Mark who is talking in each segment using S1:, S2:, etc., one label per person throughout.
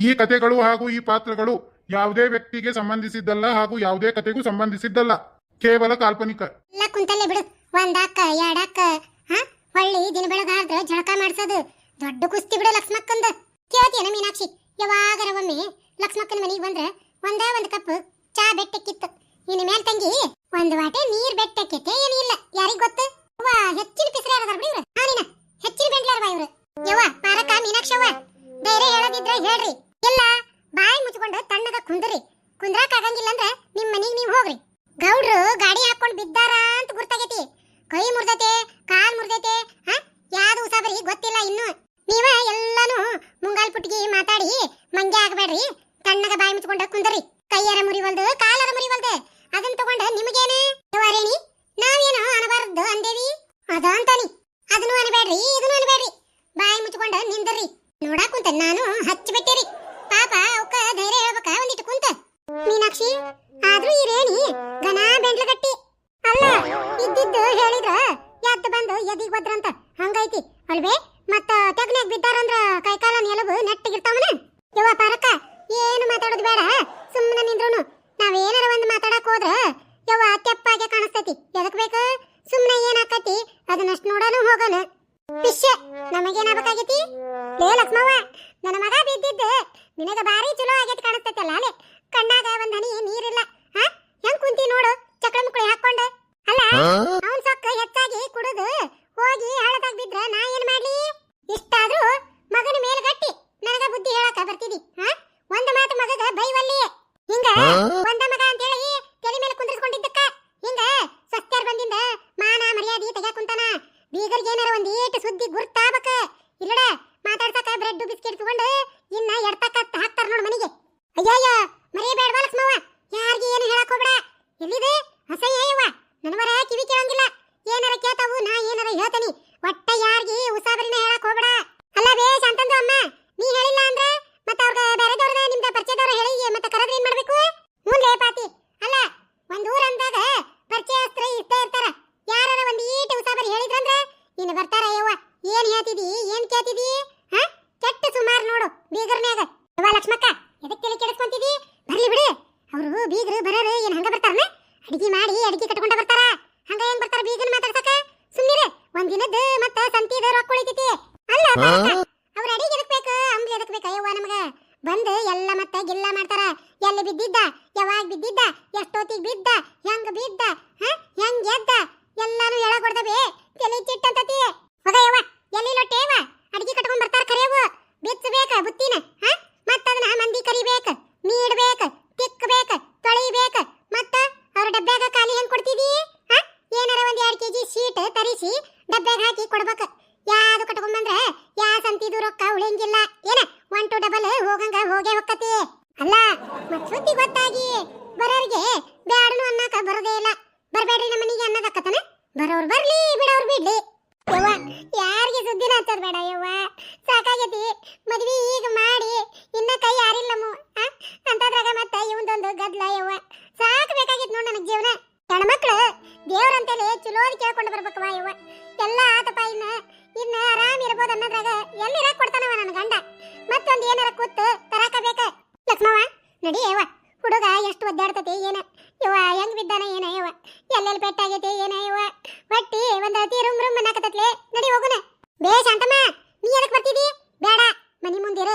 S1: ಈ ಕಥೆಗಳು ಹಾಗೂ ಈ ಪಾತ್ರಗಳು ಯಾವುದೇ ವ್ಯಕ್ತಿಗೆ ಸಂಬಂಧಿಸಿದ್ದಲ್ಲ ಹಾಗೂ ಯಾವುದೇ ಕಥೆಗೂ ಸಂಬಂಧಿಸಿದ್ದಲ್ಲ. ಕೇವಲ ಕಾಲ್ಪನಿಕ.
S2: ಎಲ್ಲ ಕುಂತಲ್ಲೇ ಬಿಡು. ಒಂದಾಕ ಎರಡಾಕ ಹಾ? ಹೊಳ್ಳಿ ದಿನ ಬೆಳಗಾದ್ರ ಜಳಕ ಮಾಡ್ಸೋದು. ದೊಡ್ಡ ಕುಸ್ತಿ ಬಿಡು ಲಕ್ಷ್ಮಕ್ಕಂದ. ಕೇಳ್ತೀಯನ ಮೀನಾಕ್ಷಿ? ಯಾವಾಗರ ಒಮ್ಮೆ ಲಕ್ಷ್ಮಕ್ಕನ ಮನೆಗೆ ಬಂದ್ರ ಒಂದೇ ಒಂದ್ ಕಪ್ ಚಾ ಬೆಟ್ಟಕ್ಕಿತ್ತು. ಇನ್ನು ಮೇಲ್ ತಂಗಿ, ಒಂದ್ ವಾಟೆ ನೀರ್ ಬೆಟ್ಟಕ್ಕಿತ್ತೆ ಏನಿಲ್ಲ ಯಾರಿಗ್ ಗೊತ್ತು? ಅವ್ವ ಹೆಚ್ಚಿನ ಪಿಸರೆ ಯಾರದಾರ ಬಿಡಿ ಇವ್ರು? ಹಾನಿನ ಹೆಚ್ಚಿನ ಬೆಂಟ್ಲಾರವ ಇವ್ರು? ಯವ್ವ ಪಾರಕ ಮೀನಾಕ್ಷವ್ವ ಧೈರ್ಯ ಹೇಳೋದಿದ್ರೆ ಹೇಳ್ರಿ. ಇಲ್ಲ ಬಾಯಿ ಮುಚ್ಕೊಂಡು ತಣ್ಣಗ ಕುಂದ್ರಿ. ಕುಂದ್ರಾಕ್ ಆಗಂಗಿಲ್ಲ ಅಂದ್ರೆ ನಿಮ್ ಮನಿಗ್ ನೀವ್ ಹೋಗ್ರಿ. ಗೌಡ್ರು ಗಾಡಿ ಹಾಕೊಂಡ್ ಬಿದ್ದಾರ ಅಂತ ಗುರ್ತಾಗೈತಿ. ಕೈ ಮುರ್ದೈತೆ, ಕಾಲ್ ಮುರ್ದೈತೆ ಯಾವ್ದು ಉಸಾಬರಿ ಗೊತ್ತಿಲ್ಲ ಇನ್ನು. ನೀವ ಎಲ್ಲಾನು ಮುಂಗಾಲ್ ಪುಟ್ಗಿ ಮಾತಾಡಿ ಮಂಗೆ ಆಗ್ಬೇಡ್ರಿ. ತಣ್ಣಗ ಬಾಯಿ ಮುಚ್ಕೊಂಡ ಕುಂದರಿ. ಎದ್ದು ಬಂದು ಎದಿಗ್ ಹಂಗೈತಿ. ಅಲ್ವೇ? ಮತ್ತ ತೆಗ್ನ್ಯಾಗ ಬಿದ್ದಾರಂದ್ರ ಕೈಕಾಲ ನೆಲಬು ನೆಟ್ಟಿಗಿರ್ತಾವನ? ಯವ್ವ ಪಾರಕ್ಕ, ಏನು ಮಾತಾಡೋದು ಬೇಡ ಸುಮ್ಮನೆ ನಿಂದ್ರುನು. ನಾವೇನಾರ ಒಂದು ಮಾತಾಡಕ್ ಹೋದ್ರ ಯವ್ವ ತೆಪ್ಪಾಗೆ ಕಾಣಿಸ್ತೈತಿ. ಎದಕ್ ಬೇಕು? ಸುಮ್ಮನೆ ಏನಾಕತಿ? ಅದನ್ನಷ್ಟು ನೋಡನು ಹೋಗೋಣ ಪಿಶ್ಯ, ನಮಗೇನಾಗಬೇಕಾಗೈತಿ? ಲೇ ಲಕ್ಷ್ಮವ್ವ, ನನ್ನ ಮಗ ಬಿದ್ದಿದ್ದು ನಿನಗ ಬಾರಿ ಚಲೋ ಆಗೈತಿ ಕಾಣಿಸ್ತೈತಲ್ಲ ಅಲೆ ಕಣ್ಣಾಗ ಒಂದ್ ಹನಿ ನೀರಿಲ್ಲ. ಹಾ? ಹೆಂಗ್ ಕುಂತಿ ನೋಡು? ಚಕ್ರ ಮುಕ್ಳಿ ಹಾಕೊಂಡ ಅಲ್ಲ ಅವನ್ ಸೊಕ್ಕ ಹೆಚ್ಚಾಗಿ ಕುಡದು ಹೋಗಿ ಹಳದಾಗ ಬಿದ್ರ ನಾ ಏನ್ ಮಾಡ್ಲಿ? ಇಷ್ಟಾದ್ರೂ ಮಗನ ಮೇಲ್ ಗಟ್ಟಿ. ನನಗ ಬುದ್ಧಿ ಹೇಳಕ ಬರ್ತಿದಿ ಹಾ? ಒಂದ್ ಮಾತು ಮಗಗ ಬೈವಲ್ಲಿ ಹಿಂಗ ಒಂದ ಮಗ ಅಂತ ಹೇಳಿ ತಲೆ ಮೇಲೆ ಕುಂದ್ರಿಸ್ಕೊಂಡಿದ್ದಕ್ಕ. ಹಿಂಗ ಸಸ್ತ್ಯಾರ್ ಬಂದಿಂದ ಮಾನ ಮರ್ಯಾದಿ ತೆಗ್ಯಾಕ ಕುಂತಾನ. ಬೀಗರ್ಗೆ ಏನಾರ ಒಂದ್ ಏಟ್ ಸುದ್ದಿ ಗುರ್ತಾಬಕ ಇಲ್ಲಡ ಮಾತಾಡ್ಸಕ ಬ್ರೆಡ್ ಬಿಸ್ಕೆಟ್ ತಗೊಂಡು ಇನ್ನ ಎಡ್ತಕ್ಕ ಹಾಕ್ತಾರ ನೋಡ್ ಮನೆಗೆ. ಅಯ್ಯಯ್ಯ ಮರಿಬೇಡ್ವಾ ಲಕ್ಷ್ಮವ್ವ? ಯಾರಿಗೆ ಏನು ಹೇಳಕ್ ಹೋಗ್ಬೇಡ. ಎಲ್ಲಿದೆ? ಅಸಹ್ಯ ಯವ್ವ ನನವರ ಕಿವಿ ಕೇಳಂಗಿಲ್ಲ. ಏನಾರ ಕೇಳ್ತಾವು, ನಾ ಏನಾರ ಹೇಳ್ತೀನಿ. ಒಟ್ಟ ಯಾರಿಗೆ ಉಸಾಬರಿನ ಹೇಳಕ್ ಹೋಗ್ಬೇಡ. ಅಲ್ಲ ಬೇ ಶಾಂತಂದು ಅಮ್ಮ, ನೀ ಹೇಳಿಲ್ಲ ಅಂದ್ರೆ ಮತ್ತ ಅವ್ರ ಬೇರೆದವ್ರದ ನಿಮ್ದ ಪರಿಚಯದವ್ರ ಹೇಳಿ, ಮತ್ತೆ ಕರೆದ್ರೆ ಏನ್ ಮಾಡ್ಬೇಕು? ಮುಂದೆ ಪಾತಿ. ಅಲ್ಲ ಒಂದೂರ ಅಂದಾಗ ಪರಿಚಯಸ್ತ್ರ ಇಷ್ಟೇ ಇರ್ತಾರ ಯಾರಾರ ಒಂದ್ ಈಟ ಉಸಾಬರಿ ಹೇಳಿದ್ರಂದ್ರ ಇನ್ನು ಬರ್ತಾರ ಯವ್ವ ಏನ್ ಹೇಳ್ತಿದಿ ಏನ್ ಕೇಳ್ತಿದಿ ಹಾ ಕೆಟ್ಟ ಸುಮಾರು ನೋಡು ಬೀಗರ್ನ್ಯಾಗ ಯವ್ವ ಲಕ್ಷ್ಮಕ್ಕ ಎದಕ್ಕೆ ತಲೆ ಕೆಡಿಸ್ಕೊಂತಿದಿ ಬರ್ಲಿ ಬಿಡು ಅವರು ಬೀಗರು ಬರೋರು ಏನ್ ಹಂಗ ಬರ್ತಾರನ ಅಡಿಗೆ ಮಾಡಿ ಅಡಿಗೆ ಕಟ್ಕೊಂಡ ಬರ್ತಾರ ಹಂಗ ಏನ್ ಬರ್ತಾರ ಬೀಗನ್ ಮಾತಾಡ್ಸಕ ಸುಮ್ನಿರೆ ಒಂದ್ ದಿನದ ಸಂತಿದ ರೊಕ್ಕ ಉಳಿತೈತಿ? ಅಲ್ಲ ಅವ್ರ ಅಡಿಗೆ ಎದಕ್ ಬೇಕು? ಅಂಬ್ಲಿ ಎದಕ್ ಬೇಕು? ಅಯ್ಯವ್ವ ನಮಗ. ಬಂದು ಎಲ್ಲ ಮತ್ತೆ ಗಿಲ್ಲ ಮಾಡ್ತಾರ. ಎಲ್ಲಿ ಬಿದ್ದಿದ್ದ ಎಷ್ಟೊತ್ತಿಗೆ ಬಿದ್ದ ಹೆಂಗ ಬಿದ್ದ ಹ ಹೆಂಗ್ ಎದ್ದ ಎಲ್ಲಾನು ಹೇಳಕ್ ಕೊಡ್ತವೆ ತಲೆ ಚಿಟ್ಟಂತತಿ ಹೋಗಯ್ಯವ್ವ ಎಲ್ಲಿ ಲೊಟ್ಟೇವ ಅಡಿಗೆ ಕಟ್ಕೊಂಡ್ ಬರ್ತಾರ ಕರೆಯವು ಬಿಚ್ಚಬೇಕ ಬುತ್ತಿನ ಹ ಮತ್ತ ಅದನ್ನ ಮಂದಿ ಕರಿಬೇಕ ನೀಡ್ಬೇಕ ತಿಕ್ಕಬೇಕ ತೊಳಿಬೇಕ ಮತ್ತ ಅವ್ರ ಡಬ್ಬ್ಯಾಗ ಖಾಲಿ ಹೆಂಗ್ ಕೊಡ್ತಿದಿ ಹ ಏನಾರ ಒಂದ್ ಎರಡ್ ಕೆಜಿ ಶೀಟ್ ತರಿಸಿ ಡಬ್ಬ್ಯಾಗ ಹಾಕಿ ಕೊಡ್ಬೇಕ ಯಾವ್ದು ಕಟ್ಕೊಂಡ್ ಬಂದ್ರ ಯಾ ಸಂತಿದು ರೊಕ್ಕ ಉಳಿಯಂಗಿಲ್ಲ ಏನ ಒನ್ ಟು ಡಬಲ್ ಹೋಗಂಗ ಹೋಗೇ ಹೊಕ್ಕತಿ ಅಲ್ಲ ಮತ್ ಸುದ್ದಿ ಗೊತ್ತಾಗಿ ಬರೋರಿಗೆ ಬ್ಯಾಡನು ಅನ್ನಕ ಬರೋದೇ ಇಲ್ಲ? ಬರಬೇಡ್ರಿ ನಮ್ಮ ಮನೆಗೆ ಅನ್ನದಕ್ಕತನ ಬರೋರು ಬರ್ಲಿ, ಬಿಡೋರು ಬಿಡ್ಲಿ. ಯವ್ವ, ಯಾರಿಗೆ ಸುದ್ದಿನ ಹಚ್ಚೋದು ಬೇಡ ಯವ್ವ? ಸಾಕಾಗೈತಿ. ಮದ್ವಿ ಈಗ ಮಾಡಿ. ಇನ್ನ ಕೈ ಯಾರಿಲ್ಲಮ್ಮು ಅಂತದ್ರಾಗ ಮತ್ತ ಇವಂದೊಂದು ಗದ್ಲ ಯವ್ವ. ಸಾಕು ಬೇಕಾಗಿತ್ತು ನೋಡ್ ನನಗ್ ಜೀವನ. ಹೆಣ್ಮಕ್ಳು, ದೇವ್ರಂತೇಳಿ ಚಲೋದ್ ಕೇಳ್ಕೊಂಡು ಬರ್ಬೇಕವ ಯವ್ವ. ಎಲ್ಲ ಆತಪ್ಪ ಇನ್ನ ಇನ್ನ ಆರಾಮ್ ಇರ್ಬೋದು ಅನ್ನೋದ್ರಾಗ ಎಲ್ಲಿರ ಕೊಡ್ತಾನವ ನನ್ನ ಗಂಡ. ಮತ್ತೊಂದು ಏನಾರ ಕೂತ್ ತರಾಕ ಬೇಕ ಲಕ್ಷ್ಮವ್ವ, ನಡಿ ಯವ್ವ. ಹುಡುಗ ಎಷ್ಟು ಒದ್ದಾಡ್ತತಿ, ಏನ? ಯವ್ವ, ಹೆಂಗ್ ಬಿದ್ದಾನ ಏನ ಯವ್ವ? ಎಲ್ಲೆಲ್ಲಿ ಪೆಟ್ಟಾಗೈತಿ ಏನ ಯವ್ವ? ಹೊಟ್ಟಿ ಒಂದ್ ಅತಿ ರುಮ್ ರುಮ್ ಅನ್ನಕತ್ತತ್ಲೆ, ನಡಿ ಹೋಗುನ. ಬೇ ಶಾಂತಮ್ಮ ನೀ ಎದಕ್ ಬರ್ತಿದಿ ಬೇಡ ಮನಿ ಮುಂದಿರು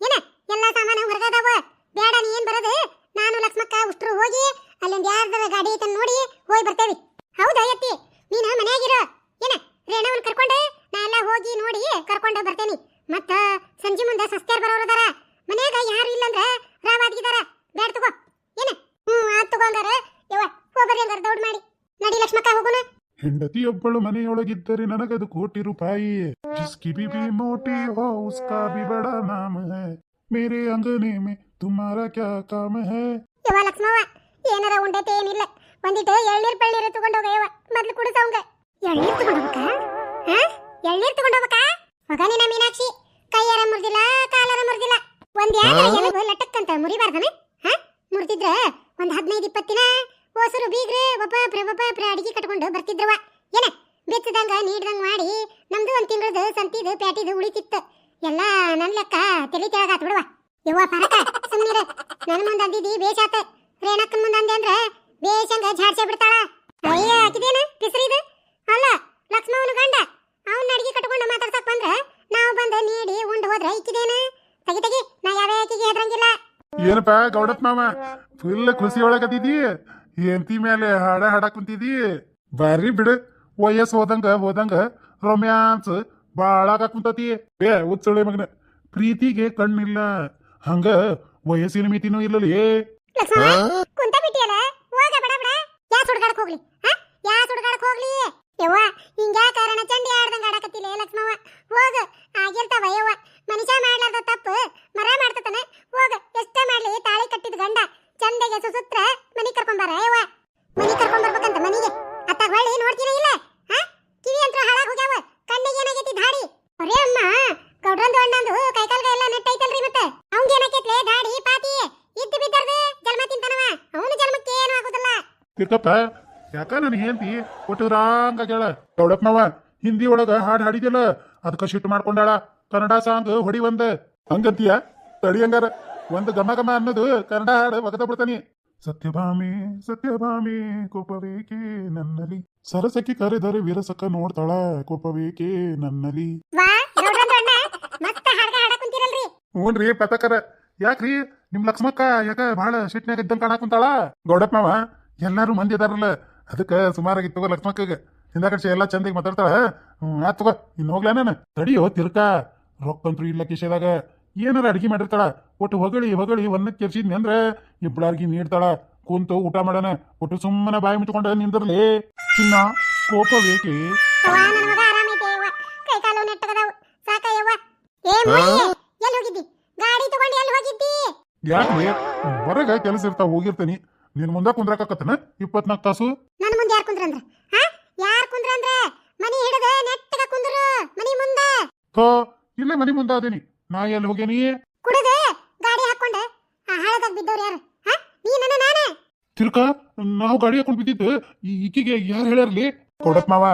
S2: ಏನ ಎಲ್ಲಾ ಸಾಮಾನು ಹೊರಗದಾವ ಬೇಡ ನೀ ಏನ್ ಬರೋದು ನಾನು ಲಕ್ಷ್ಮಕ್ಕ ಉಷ್ಟ್ರು ಹೋಗಿ ಅಲ್ಲೊಂದ್ ಯಾರ್ದಾರ ಗಾಡಿ ಐತನ್ ನೋಡಿ ಹೋಗಿ ಬರ್ತೇವಿ ಹೌದಾ ಯತ್ತಿ ನೀನ ಮನ್ಯಾಗಿರು ಏನ ರೇಣವನ್ ಕರ್ಕೊಂಡು ನಾ ಎಲ್ಲ ಹೋಗಿ ನೋಡಿ ಕರ್ಕೊಂಡು ಬರ್ತೇನಿ ಮತ್ತ ಸಂಜೆ ಮುಂದೆ ಸಸ್ತ್ಯಾರ್ ಬರೋರದಾರ ಮನ್ಯಾಗ ಯಾರು ಇಲ್ಲಂದ್ರ ರಾವಾದ್ಗಿದಾರ ಬ್ಯಾಡ ತಗೋ ಏನ ತಗೊಂಡಾರ ಯವ್ವ ಹೋಗ್ಬರ್ರಿ ಹಂಗಾರ ದೌಡ್ ಮಾಡಿ. ನಡಿ ಲಕ್ಷ್ಮಕ್ಕ ಹೋಗುನ
S1: ಹೆಂಡತಿಯೊಬ್ಬಳು ಮನೆಯೊಳಗಿದ್ದರೆ ನನಗದು ಕೋಟಿ ರೂಪಾಯಿ. ಜಿಸ್ಕಿ ಬಿಬಿ ಬಿ ಮೋಟಿ ಹೋ ಉಸ್ಕಾ ಬಿ ಬಡ ನಾಮ ಹೈ. ಮೇರೆ ಅಂಗನೆ ಮೇ ತುಮಾರ ಕ್ಯಾ ಕಾಮ ಹೈ.
S2: ಯವ್ವ ಲಕ್ಷ್ಮವ್ವ ಏನಾರ ಉಂಡೈತೆ ಏನಿಲ್ಲ. ಒಂದಿಟ್ಟು ಎಳ್ನೀರ್ ಪಳ್ನೀರು ತಗೊಂಡ ಹೋಗ ಯವ್ವ. ಮೊದ್ಲು ಕುಡಿಸವಂಗ ಎಳ್ನೀರ್ ತಗೊಂಡ್ ಹೋಗ್ಬೇಕಾ ಹಾ? ಎಳ್ನೀರ್ ತಗೊಂಡ್ ಹೋಗ್ಬೇಕಾ ಮಗ ನಿನ್ನ ಮೀನಾಕ್ಷಿ ಕೈಯಾರ ಮುರಿದಿಲ್ಲ ಕಾಲಾರ ಮುರಿದಿಲ್ಲ. ಒಂದ್ ಯಾರ ಎಲುಬು ಲಟಕ್ಕಂತ ಮುರಿಬಾರ್ದನ? ಹಾ? ಮುರಿದಿದ್ರ ಒಂದ್ ಹದಿನೈದು ಇಪ್ಪತ್ತು ದಿನ ಓಸರು ಬೀಗ್ರೆ ಒಬ್ಬೊಬ್ರೆ ಪ್ರ ಅಡಿಗೆ ಕಟ್ಕೊಂಡು ಬರ್ತಿದ್ರವ. ಏನ? ಬೆಚ್ಚದಂಗ, ನೀಡ್ದಂಗ ಮಾಡಿ ನಮ್ದು ಒಂದ್ ತಿಂಗಳದ ಸಂತಿದು, ಪ್ಯಾಟಿದು ಉಳಿತಿತ್ತು. ಎಲ್ಲ ನನ್ ಲೆಕ್ಕ ತಲೆ ತೆಳಗಾತ್ ಬಿಡವ. ಯವ್ವ ಪರಕ, ಸುಮ್ನಿರ. ನನ್ ಮುಂದ್ ಅಂದಿದಿ ಬೇಷಾತ. ರೇಣಕ್ಕನ ಮುಂದೆ ಅಂದೆ ಅಂದ್ರ ಬೇಷಂಗ ಝಾಡ್ಸೆ ಬಿಡ್ತಾಳ. ಅಯ್ಯ ಹಾಕಿದೇನ ಪಿಸ್ರಿದು ಅಲ್ಲ ಲಕ್ಷ್ಮವನ ಗಂಡ. ಅವನ್ ಅಡಿಗೆ ಕಟ್ಕೊಂಡು ಮಾತಾಡ್ಸಕ್ ಬಂದ್ರ ನಾವು ಬಂದ ನೀಡಿ ಉಂಡು ಹೋದ್ರ ಇಕ್ಕಿದೇನ ತಗಿ ತಗಿ, ನಾ ಯಾವ ಆಕಿಗೆ ಹೆದ್ರಂಗಿಲ್ಲ
S1: ಏನಪ್ಪ ಗೌಡತ್ ಮಾವ? ಫುಲ್ ಖುಷಿ ಒಳಗದಿದಿ ಹೆಂಡತಿ ಮೇಲೆ ಹಾಡ ಹಾಡಕ್ ಕುಂತಿದಿ ಬಾರಿ ಬಿಡು. ವಯಸ್ಸು ಹೋದಂಗ ಹೋದಂಗ ರೊಮ್ಯಾನ್ಸ್ ಬಾಳಾಗ ಕುಂತತಿ. ಏ ಉಚ್ಚಳೆ ಮಗನ, ಪ್ರೀತಿಗೆ ಕಣ್ಣಿಲ್ಲ. ಹಂಗ ವಯಸ್ಸಿನ ಮಿತಿನೂ ಇಲ್ಲಲಿ.
S2: ಏ ಕುಂತ ಬಿಟ್ಟಿಯಲ್ಲ? ಹೋಗ, ಬಡ ಬಡ. ಯಾ ಸುಡ್ಗಾಡಕ್ ಹೋಗ್ಲಿ? ಯಾ ಸುಡ್ಗಾಡಕ್ ಹೋಗ್ಲಿ? ಯವ್ವ, ಹಿಂಗ್ಯಾ ಕಾರಣ ಚಂಡಿ ಆಡ್ದಂಗ ಆಡಕತ್ತಿಲ್ಲ ಲಕ್ಷ್ಮವ್ವ? ಹೋಗ, ಆಗಿರ್ತಾವ ಯವ್ವ. ಮನುಷ್ಯ ಮಾಡ್ಲಾರ್ದ ತಪ್ಪು, ಮರ ಮಾಡ್ತತನ. ಹೋಗ, ಎಷ್ಟೇ ಮಾಡ್ಲಿ ತಾಳಿ ಕಟ್ಟಿದ ಗಂಡ. ಚಂದಗೆ ಸುಸುತ್ರ ಮನಿ ಕರ್ಕೊಂಬಾರ ಯವ್ವ. ಮನಿ ಕರ್ಕೊಂಡ್ ಬರ್ಬೇಕಂತ ಮನಿಗೆ. ಅತ್ತಾಗ ಹೊಳ್ಳಿ ನೋಡ್ತೀನ ಇಲ್ಲ? ಹಾ? ಕಿವಿ ಅಂತ ಹಾಳ ಹೋಗ್ಯಾವ. ಕಣ್ಣಿಗೆ ಏನಾಗೈತಿ ಧಾಡಿ ಅರೇ ಅಮ್ಮ, ಗೌಡ್ರಂದು ಅಣ್ಣಂದು ಕೈಕಾಲ್ಗ ಎಲ್ಲ ನೆಟ್ಟೈತಲ್ರಿ ಮತ್ತೆ? ಅವಂಗ ಏನಾಕೈತ್ಲೆ ದಾಡಿ, ಪಾತಿ? ಇದ್ದು ಬಿದ್ದರ್ದು ಜನ್ಮ ತಿಂತಾನವ. ಅವನು ಜನ್ಮಕ್ಕೆ ಏನು ಆಗುದಿಲ್ಲ.
S1: ಯಾಕ ನನ್ ಹೆಂಡತಿ ಕೊಟ್ಟಿದ್ರಾಂಗ ಕೇಳ. ದೊಡಪ್ಪನವ ಹಿಂದಿ ಒಳಗ ಹಾಡ್ ಹಾಡಿದಿಲ್ಲ ಅದಕ್ಕ ಶಿಟ್ ಮಾಡ್ಕೊಂಡಾಳ. ಕನ್ನಡ ಸಾಂಗ್ ಹೊಡಿ ಒಂದ. ಹಂಗಂತೀಯ? ತಡಿ ಹಂಗಾರ. ಒಂದು ಗಮ ಗಮ ಅನ್ನೋದು ಕನ್ನಡ ಹಾಡು ಒಗದ ಬಿಡ್ತಾನಿ. ಸತ್ಯಭಾಮಿ ಸತ್ಯಭಾಮಿ ಕೋಪವೇಕೆ ನನ್ನಲಿ ಸರಸಕ್ಕೆ ಕರೆದರೆ ವಿರಸಕ್ಕ ನೋಡ್ತಾಳ ಕೋಪವೇಕೆ
S2: ನನ್ನಲಿ
S1: ಹ್ಞೂನ್ರಿ ಪತಕರ. ಯಾಕ್ರಿ? ನಿಮ್ ಲಕ್ಷ್ಮಕ್ಕ ಯಾಕ ಬಹಳ ಶಿಟ್ನ್ಯಾಗ ಇದ್ದಂಗ ಕಾಣಾಕುಂತಾಳ? ಗೌಡಪ್ಪನವ ಎಲ್ಲಾರು ಮಂದಿ ಅದಾರಲ್ಲ ಅದಕ್ಕ ಸುಮಾರಾಗಿ ತಗೋ ಲಕ್ಷ್ಮಕ್ಕಗೆ ಹಿಂದ ಕಡೆ ಎಲ್ಲ ಚಂದಿಗೆ ಮಾತಾಡ್ತಾಳ. ಆತ್ ತಗೋ ಇನ್ನು ಹೋಗ್ಲಾ ನಾನು? ತಡಿಯೋ ತಿರ್ಕ. ರೊಕ್ಕಂತ್ರು ಇಲ್ಲ ಕಿಶೆದಾಗ. ಏನಾರ ಅಡಿಗೆ ಮಾಡಿರ್ತಾಳ. ಒಟ್ಟು ಹೊಗಳಿ ಹೊಗಳಿ ಒಂದಕ್ಕೆ ಕೆರ್ಸಿದ್ನಿ ಅಂದ್ರೆ ಇಬ್ಬಳಾರ್ಗಿ ನೀಡ್ತಾಳ. ಕುಂತು ಊಟ ಮಾಡೋಣ. ಒಟ್ಟು ಸುಮ್ಮನೆ ಬಾಯಿ ಮುಚ್ಕೊಂಡ ನಿಂದಿರ್ಲಿ. ಚಿನ್ನ ಕೋಪ ಬೇಕಿ? ಯಾಕೆ? ಹೊರಗ ಕೆಲಸ ಇರ್ತಾವ ಹೋಗಿರ್ತೀನಿ. ನಿನ್ ಮುಂದೆ ಕುಂದ್ರಕತ್ತನ ಇಪ್ಪತ್ನಾಲ್ಕು ತಾಸು?
S2: ನನ್ನ ಮುಂದೆ ಯಾರು ಕುಂದ್ರಂದ್ರ? ಹಾ? ಯಾರು ಕುಂದ್ರಂದ್ರ? ಮನಿ ಹಿಡಿದ ನೆಟ್ಟಗ ಕುಂದ್ರು ಮನಿ ಮುಂದ.
S1: ಥೋ ಇಲ್ಲ ಮನಿ ಮುಂದೆ ಅದೇನಿ. ನಾ ಎಲ್ಲಿ ಹೋಗೇನಿ
S2: ಕುಡಿದ ಗಾಡಿ ಹಾಕೊಂಡ ಆ ಹಾಳದಾಗ ಬಿದ್ದವ್ರು ಯಾರು? ಹಾ? ನೀ ನನ್ನ ನಾನ.
S1: ತಿರ್ಕ ನಾವು ಗಾಡಿ ಹಾಕೊಂಡ್ ಬಿದ್ದಿದ್ದು ಈ ಈಕಿಗೆ ಯಾರು ಹೇಳ್ಯಾರ್ಲಿ? ಕೊಡತ್ ಮಾವ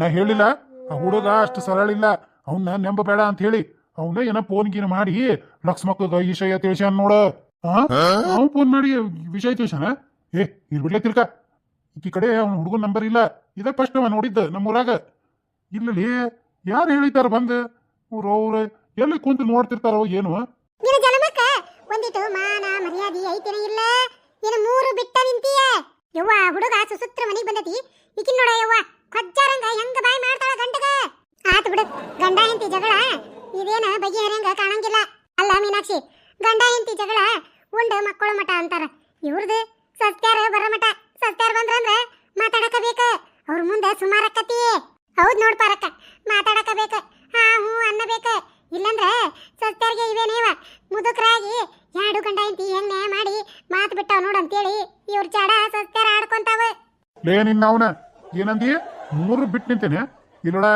S1: ನಾ ಹೇಳಿಲ್ಲ. ಆ ಹುಡುಗ ಅಷ್ಟು ಸರಳ ಇಲ್ಲ ಅವನ್ನ ನೆಂಬಬೇಡ ಅಂತ ಹೇಳಿ. ಅವನ್ನ ಏನೋ ಫೋನ್ ಗೀನ್ ಮಾಡಿ ಲಕ್ಷ್ಮಕ್ಕಗ ಈ ವಿಷಯ ತಿಳಿಸ್ಯಾನ ನೋಡ. ಅವ್ನು ಫೋನ್ ಮಾಡಿ ವಿಷಯ ತಿಳಿಸ್ಯಾನ? ಏ ಇರ್ಬಿಡ್ಲೆ ತಿರ್ಕ ಈಕಿ ಕಡೆ ಅವ್ನ ಹುಡುಗನ ನಂಬರ್ ಇಲ್ಲ ಇದ ಫಸ್ಟ್ ಅವ ನೋಡಿದ್ದ ನಮ್ಮೂರಾಗ ಇಲ್ಲಲಿ ಯಾರು ಹೇಳಿತಾರ ಬಂದ್ ಅವ್ರು ಅವ್ರು ಎಲ್ಲಿ ಕುಂತು ನೋಡ್ತಿರ್ತಾರೋ ಏನು
S2: ನಿನ್ನ ಜನ್ಮಕ್ಕ ಒಂದಿಟ್ಟು ಮಾನ ಮರ್ಯಾದೆ ಐತೇನ ಇಲ್ಲ ನಿನ್ನ ಮೂರು ಬಿಟ್ಟ ನಿಂತೀಯ ಯವ್ವ ಹುಡುಗ ಸುಸುತ್ರ ಮನಿಗ್ ಬಂದತಿ ಈಕಿನ್ ನೋಡ ಯವ್ವ ಕೊಜ್ಜಾರಂಗ ಹೆಂಗ ಬಾಯ್ ಮಾಡ್ತಾಳ ಗಂಡಗ ಆತ್ ಬಿಡು ಗಂಡ ಹೆಂಡತಿ ಜಗಳ ಇದೇನ ಬಗೆಹರಿಯಂಗ ಕಾಣಂಗಿಲ್ಲ ಅಲ್ಲ ಮೀನಾಕ್ಷಿ ಗಂಡ ಹೆಂಡತಿ ಜಗಳ ಉಂಡ ಮಕ್ಕಳ ಮಠ ಅಂತಾರ ಇವ್ರದು ಸತ್ಯಾರ ಬರ ಮಠ. ಸತ್ಯಾರ ಬಂದ್ರಂದ್ರ ಮಾತಾಡಕ ಬೇಕ ಅವ್ರ ಮುಂದೆ ಸುಮಾರಕ್ಕತಿ ಹೌದ್ ನೋಡ್ ಪಾರಕ್ಕ ಮಾತಾಡಕ ಬೇಕ ಹಾ ಹೂ ಅನ್ನಬೇಕ. ಇಲ್ಲಂದ್ರ ಸತ್ಯಾರಿಗೆ ಇವೇನೇವ ಮುದುಕರಾಗಿ ಎರಡು ಗಂಡ ಐತಿ ಹೆಂಗ್ ನ್ಯಾಯ ಮಾಡಿ ಮಾತು ಬಿಟ್ಟಾವ್ ನೋಡ್ ಅಂತೇಳಿ ಇವ್ರ ಚಾಡ ಸತ್ಯಾರ ಆಡ್ಕೊಂತಾವ.
S1: ಲೇ ನಿನ್ನ ಅವನ. ಏನಂದಿ? ಮೂರು ಬಿಟ್ಟು ನಿಂತೇನೆ. ಇಲ್ಲೋಡ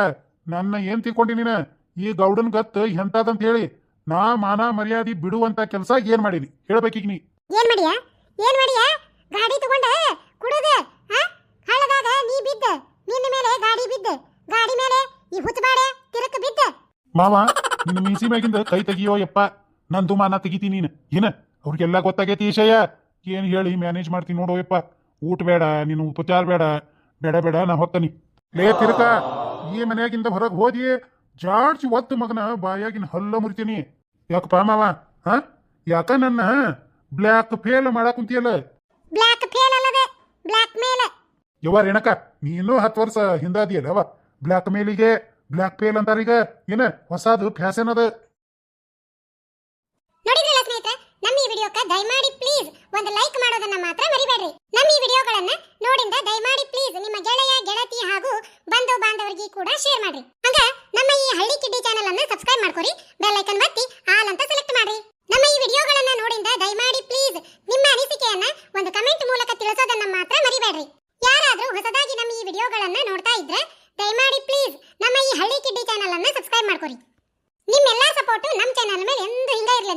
S1: ನನ್ನ ಏನ್ ತಿಳ್ಕೊಂಡಿ ನೀನ? ಈ ಗೌಡನ್ ಗತ್ ಎಂತಾದಂತ ಹೇಳಿ ನಾ ಮಾನ ಮರ್ಯಾದಿ ಬಿಡುವಂತ ಕೆಲಸ ಏನ್ ಮಾಡೀನಿ? ಹೇಳ್ಬೇಕೀಗ ನೀ.
S2: ಏನ್ ಮಾಡಿಯಾ? ಏನ್ ಮಾಡಿಯ? ಗಾಡಿ ತಗೊಂಡ, ಕುಡದ ಹಳ್ಳದಾಗ ನೀ ಬಿದ್ದ, ನಿನ್ನ ಮೇಲೆ ಗಾಡಿ ಬಿದ್ದ, ಗಾಡಿ ಮೇಲೆ ಈ ಹುಚ್ಚಬಾಡೆ ತಿರುಕ ಬಿದ್ದ.
S1: ಮಾವ, ನಿನ್ನ ಮೀಸಿ ಮ್ಯಾಗಿಂದ ಕೈ ತೆಗಿಯೋ ಯಪ್ಪ ನಂದು ಮಾನ ತೆಗಿತೀನಿ ನೀನು. ಏನ, ಅವ್ರಿಗೆಲ್ಲ ಗೊತ್ತಾಗೈತಿ ಈ ವಿಷಯ ಏನ್ ಹೇಳಿ ಮ್ಯಾನೇಜ್ ಮಾಡ್ತೀನಿ ನೋಡೋ ಯಪ್ಪ. ಊಟ ಬೇಡ, ನೀನು ಉಪಚಾರ ಬೇಡ ಬೇಡ ಬೇಡ, ನಾ ಹೊತ್ತನಿ ಲೇ ತಿರ್ಕ ಈ ಮನ್ಯಾಗಿಂದ ಹೊರಗೆ ಹೋದಿ, ಜಾಡ್ಸಿ ಒತ್ತು ಮಗನ ಬಾಯಾಗಿನ ಹಲ್ಲ ಮುರಿತೀನಿ. ಯಾಕಪ್ಪ ಮಾವ ಹಾ ಯಾಕ ನನ್ನ ಬ್ಲ್ಯಾಕ್ ಫೇಲ್ ಮಾಡಕ್ ಕುಂತಿಯಲ್ಲ
S2: ಬ್ಲ್ಯಾಕ್ ಫೇಲ್ ಅಲ್ಲದೆ ಬ್ಲ್ಯಾಕ್ ಮೇಲ್
S1: ಯವ್ವ ರೇಣಕ ನೀನು ಹತ್ತು ವರ್ಷ ಹಿಂದಾದಿಯಲ್ಲ ಅವ ಬ್ಲ್ಯಾಕ್ ಮೇಲಿಗೆ ಬ್ಲ್ಯಾಕ್ ಫೇಲ್ ಅಂತಾರೀಗ ಏನ ಹೊಸದು ಫ್ಯಾಷನ್ ಅದ.
S2: ನೋಡಿದ್ರಲ್ಲ ಸ್ನೇಹಿತರೆ ನಮ್ಮ ಈ ವಿಡಿಯೋಕ್ಕೆ ದಯಮಾಡಿ ಪ್ಲೀಸ್ ಒಂದು ಲೈಕ್ ಮಾಡೋದನ್ನ ಮಾತ್ರ ಮರಿಬೇಡ್ರಿ. ನಮ್ಮ ಈ ವಿಡಿಯೋಗಳನ್ನ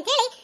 S2: ಕೇಳಿ